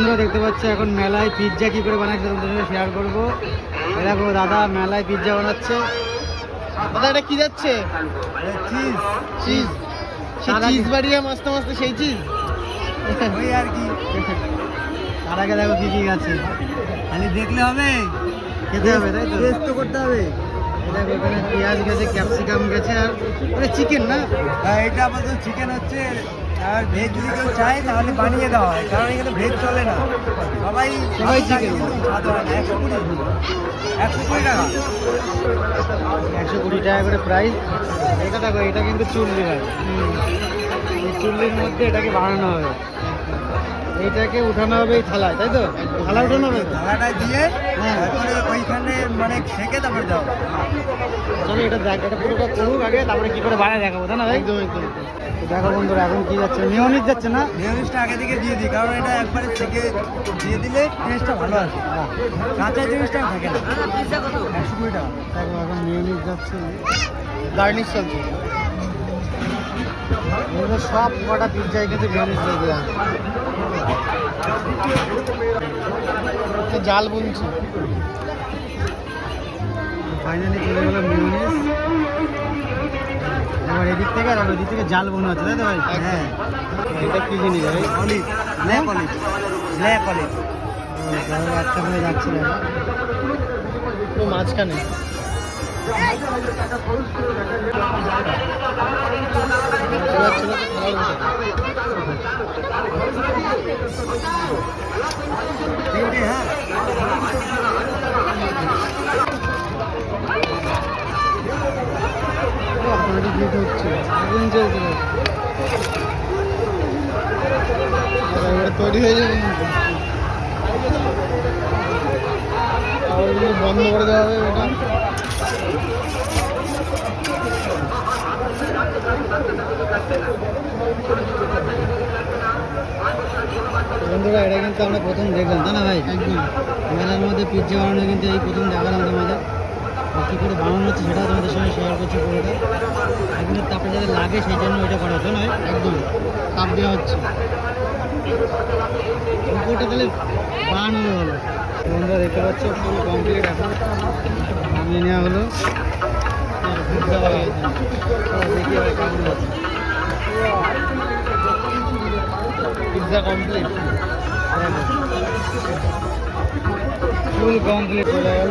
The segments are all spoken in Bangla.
বন্ধুরা দেখতে পাচ্ছ এখন মেলায় পিৎজা কি করে বানাচ্ছে তোমাদের সঙ্গে শেয়ার করব। দেখো দাদা মেলায় পিৎজা বানাচ্ছে। দাদা এটা কি যাচ্ছে? চিজ চিজ সেই চিজ বাড়িয়ে মস্ত মস্ত সেই চিজ ওই আর কি। তার আগে দেখো কি কি আছে। খালি দেখলে হবে। খেতে হবে তাই তো? টেস্ট তো করতে হবে। দেখো এখানে পেঁয়াজ গেছে ক্যাপসিকাম গেছে আর চিকেন না? হ্যাঁ এটা আপাতত চিকেন হচ্ছে। আর ভেজ যদি কেউ চায় তাহলে বানিয়ে দেওয়া হয়। কারণ এখানে ভেজ চলে না। সবাই সবাই। কিন্তু সাধারণ একশো কুড়ি। একশো কুড়ি টাকা। একশো কুড়ি টাকা করে প্রাইস এটা দেখো এটা কিন্তু চুল্লি হয় চুল্লির মধ্যে এটাকে বানানো হবে। এইটাকে উঠানো হবে এই থালায় তাই তো? থালা উঠানো হবে? থালাটা দিয়ে হ্যাঁ। তারপরে ওইখানে মানে সেকে তারপরে দেওয়া হয়। চলো এটা দেখ এটা পুরোটা করুক আগে তারপরে কি করে বানায় দেখাবো তাই না একদম একদম। দেখো বন্ধুরা এখন কি যাচ্ছে? মেয়নিজ যাচ্ছে না? মেয়নিজটা আগে থেকে দিয়ে দিই কারণ এটা একবারে সেকে দিয়ে দিলে টেস্টটা ভালো আসে। কাঁচা জিনিসটা থাকে না। একশো কুড়ি টাকা দেখো এখন মেয়নিজ যাচ্ছে। গার্নিশ চলছে। সব কটা পিজ্জায় কিন্তু মেয়নিজ হয়। জাল বুনছি। ফাইনালি চলে গেল এদিক থেকে আর ওদিক থেকে জাল বোনা হচ্ছে তাই তো ভাই? হ্যাঁ। এটা কি জিনিস ভাই? Olive black olive black olive একটা করে যাচ্ছে না মাঝখানে। তিনটে হ্যাঁ। আর তৈরি হয়ে যাবে বন্ধ করে দেওয়া হবে ওটা বন্ধুরা এটা কিন্তু আমরা প্রথম দেখলাম তাই না ভাই? একদম। মেলার মধ্যে পিজ্জা বানানো কিন্তু এই প্রথম দেখালাম তোমাদের। কী করে বানানো হচ্ছে সেটাও তোমাদের সঙ্গে শেয়ার করছি পুরোটা। কিন্তু তারপরে যাদের লাগে সেই জন্য এটা করা হচ্ছে, নয়? একদম তাপ দেওয়া হচ্ছে। উপরটা তাহলে বান হবে হলো। বন্ধুরা, দেখতে পাচ্ছ ফুল কমপ্লিট এখন। নেওয়া হলো। হয়ে ফুল কমপ্লিট চলে গেল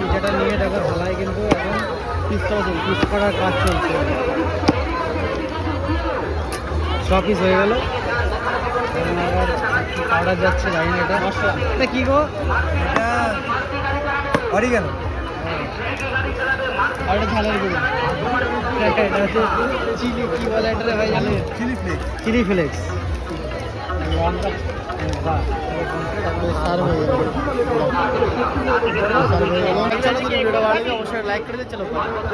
পিঠাটা নিয়ে দেখো ঢালাই কিন্তু এখন পিস করা চলছে পিস করার কাজ চলছে। ছ পিস হয়ে গেল। আবার পাউডার যাচ্ছে জানি না এটা। এটা কী গো? এটা অরিগেন আর এটা ঝালের গুঁড়ো। এটা হচ্ছে চিলি কী বলে এটা ভাই জানি চিলি ফ্লেক্স চিলি ফ্লেক্স লঙ্কা বাহ তারপরে সার্ভ হয়ে যাবে